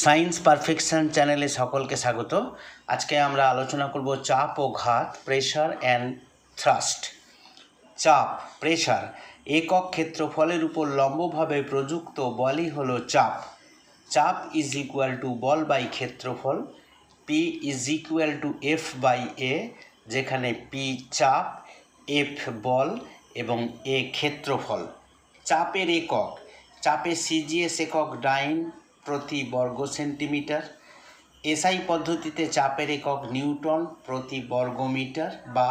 Science perfection চ্যানেলে সকলকে স্বাগত। আজকে আমরা আলোচনা করব চাপ ও ঘাত প্রেশার অ্যান্ড থ্রাস্ট চাপ প্রেশার একক ক্ষেত্রফলের উপর লম্বভাবে প্রযুক্ত বলই হলো চাপ। চাপ ইজ ইকুয়াল টু বল বাই ক্ষেত্রফল P is equal to F by A যেখানে পি চাপ এফ বল এবং এ ক্ষেত্রফল। চাপের একক, চাপে সিজিএস একক ডাইন প্রতি বর্গ সেন্টিমিটার। এসআই পদ্ধতিতে চাপের একক নিউটন প্রতি বর্গমিটার বা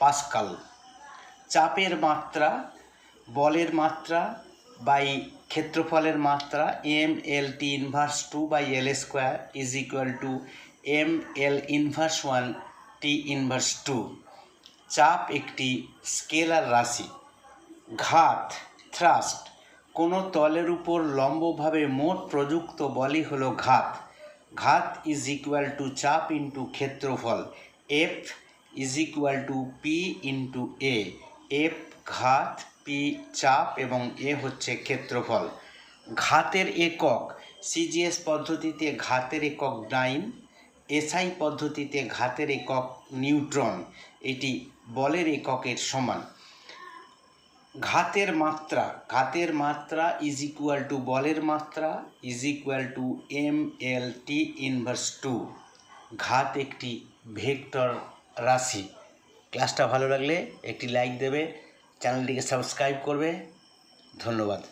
পাস্কাল। চাপের মাত্রা, বলের মাত্রা বাই ক্ষেত্রফলের মাত্রা M L T inverse two by L square is equal to M L inverse one T inverse two চাপ একটি স্কেলার রাশি। ঘাত থ্রাস্ট কোনো তলের উপর লম্বভাবে মোট প্রযুক্ত বলই হলো ঘাত। ঘাত ইজ ইকুয়াল টু চাপ ইন্টু ক্ষেত্রফল। F is equal to P into A F ঘাত পি চাপ এবং এ হচ্ছে ক্ষেত্রফল। ঘাতের একক সিজিএস পদ্ধতিতে ঘাতের একক ডাইন এসআই পদ্ধতিতে ঘাতের একক নিউট্রন। এটি বলের এককের সমান। ঘাতের মাত্রা ঘাতের মাত্রা ইজ ইকুয়াল টু বলের মাত্রা is equal to M L T inverse two ঘাত একটি ভেক্টর রাশি। ক্লাসটা ভালো লাগলে একটি লাইক দেবে, চ্যানেলটিকে সাবস্ক্রাইব করবে। ধন্যবাদ।